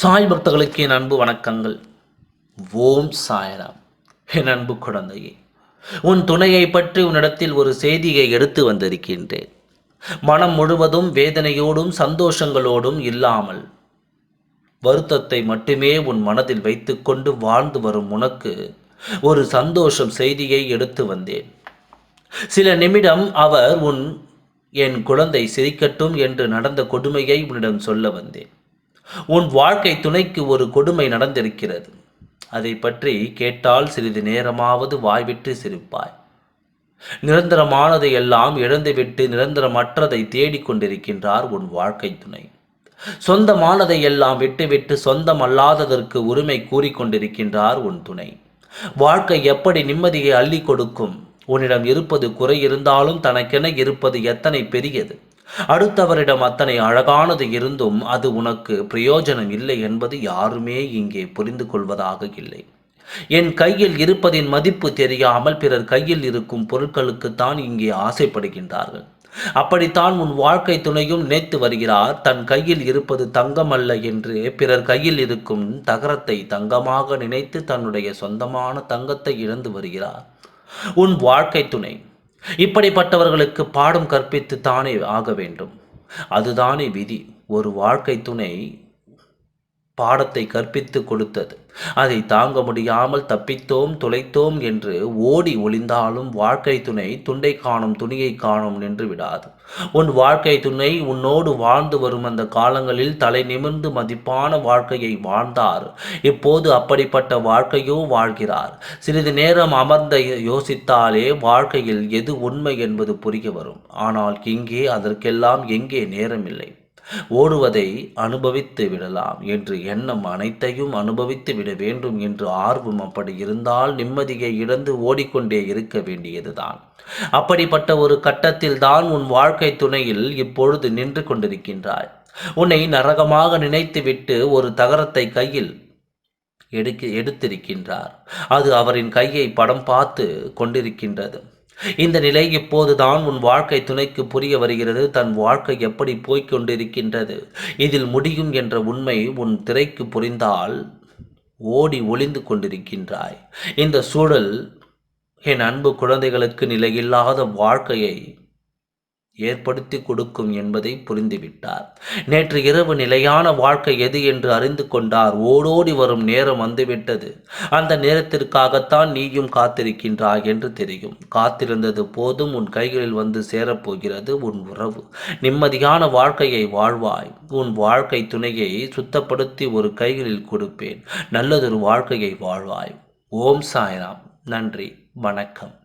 சாய் பக்தர்களுக்கு என் அன்பு வணக்கங்கள். ஓம் சாய்ராம். என் அன்பு குழந்தையே உன் துணையை பற்றி உன்னிடத்தில் ஒரு செய்தியை எடுத்து வந்திருக்கின்றேன். மனம் முழுவதும் வேதனையோடும் சந்தோஷங்களோடும் இல்லாமல் வருத்தத்தை மட்டுமே உன் மனதில் வைத்துக்கொண்டு வாழ்ந்து வரும் உனக்கு ஒரு சந்தோஷம் செய்தியை எடுத்து வந்தேன். சில நிமிடம் அவர் உன் என் குழந்தை சிரிக்கட்டும் என்று நடந்த கொடுமையை உன்னிடம் சொல்ல வந்தேன். உன் வாழ்க்கை துணைக்கு ஒரு கொடுமை நடந்திருக்கிறது. அதை பற்றி கேட்டால் சிறிது நேரமாவது வாய்விட்டு சிரிப்பாய். நிரந்தரமானதை எல்லாம் இழந்துவிட்டு நிரந்தரமற்றதை தேடிக்கொண்டிருக்கின்றார் உன் வாழ்க்கை துணை. சொந்தமானதை எல்லாம் விட்டுவிட்டு சொந்தம் அல்லாததற்கு உரிமை கூறிக்கொண்டிருக்கின்றார் உன் துணை. வாழ்க்கை எப்படி நிம்மதியை அள்ளி கொடுக்கும்? உன்னிடம் இருப்பது குறை இருந்தாலும் தனக்கென இருப்பது எத்தனை பெரியது? அடுத்தவரிடம் அத்தனை அழகானது இருந்தும் அது உனக்கு பிரயோஜனம் இல்லை என்பது யாருமே இங்கே புரிந்து கொள்வதாக இல்லை. என் கையில் இருப்பதின் மதிப்பு தெரியாமல் பிறர் கையில் இருக்கும் பொருட்களுக்குத்தான் இங்கே ஆசைப்படுகின்றார்கள். அப்படித்தான் உன் வாழ்க்கை துணையும் நினைத்து வருகிறார். தன் கையில் இருப்பது தங்கம் அல்ல என்று பிறர் கையில் இருக்கும் தகரத்தை தங்கமாக நினைத்து தன்னுடைய சொந்தமான தங்கத்தை இழந்து வருகிறார். உன் வாழ்க்கை துணை இப்படிப்பட்டவர்களுக்கு பாடம் கற்பித்து தானே ஆக வேண்டும். அதுதானே விதி. ஒரு வாழ்க்கை துணை பாடத்தை கற்பித்து கொடுத்தது. அதை தாங்க முடியாமல் தப்பித்தோம் துளைத்தோம் என்று ஓடி ஒளிந்தாலும் வாழ்க்கை துணை துண்டை காணும் துணியை காணும் நின்று விடாது. உன் வாழ்க்கை துணை உன்னோடு வாழ்ந்து வரும் அந்த காலங்களில் தலை நிமிர்ந்து மதிப்பான வாழ்க்கையை வாழ்ந்தார். இப்போது அப்படிப்பட்ட வாழ்க்கையோ வாழ்கிறார். சிறிது நேரம் அமர்ந்த யோசித்தாலே வாழ்க்கையில் எது உண்மை என்பது புரிய வரும். ஆனால் இங்கே அதற்கெல்லாம் எங்கே நேரமில்லை. ஓடுவதை அனுபவித்து விடலாம் என்று எண்ணம் அனைத்தையும் அனுபவித்து விட வேண்டும் என்று ஆர்வம் அப்படி இருந்தால் நிம்மதியை இழந்து ஓடிக்கொண்டே இருக்க வேண்டியதுதான். அப்படிப்பட்ட ஒரு கட்டத்தில் தான் உன் வாழ்க்கை துணையில் இப்பொழுது நின்று கொண்டிருக்கின்றாய். உன்னை நரகமாக நினைத்துவிட்டு ஒரு தகரத்தை கையில் எடுக்க எடுத்திருக்கின்றார். அது அவரின் கையை படம் பார்த்து கொண்டிருக்கின்றது. இந்த நிலை இப்போதுதான் உன் வாழ்க்கை துணைக்கு புரிய வருகிறது. தன் வாழ்க்கை எப்படி போய்கொண்டிருக்கின்றது இதில் முடியும் என்ற உண்மை உன் திரைக்கு புரிந்தால் ஓடி ஒளிந்து கொண்டிருக்கின்றாய். இந்த சூழல் என் அன்பு குழந்தைகளுக்கு நிலையில்லாத வாழ்க்கையை ஏற்படுத்தி கொடுக்கும் என்பதை புரிந்துவிட்டார். நேற்று இரவு நிலையான வாழ்க்கை எது என்று அறிந்து கொண்டார். ஓடோடி வரும் நேரம் வந்துவிட்டது. அந்த நேரத்திற்காகத்தான் நீயும் காத்திருக்கின்றாய் என்று தெரியும். காத்திருந்தது போதும் உன் கைகளில் வந்து சேரப்போகிறது உன் உறவு. நிம்மதியான வாழ்க்கையை வாழ்வாய். உன் வாழ்க்கை துணையை சுத்தப்படுத்தி ஒரு கைகளில் கொடுப்பேன். நல்லதொரு வாழ்க்கையை வாழ்வாய். ஓம் சாய்ராம். நன்றி. வணக்கம்.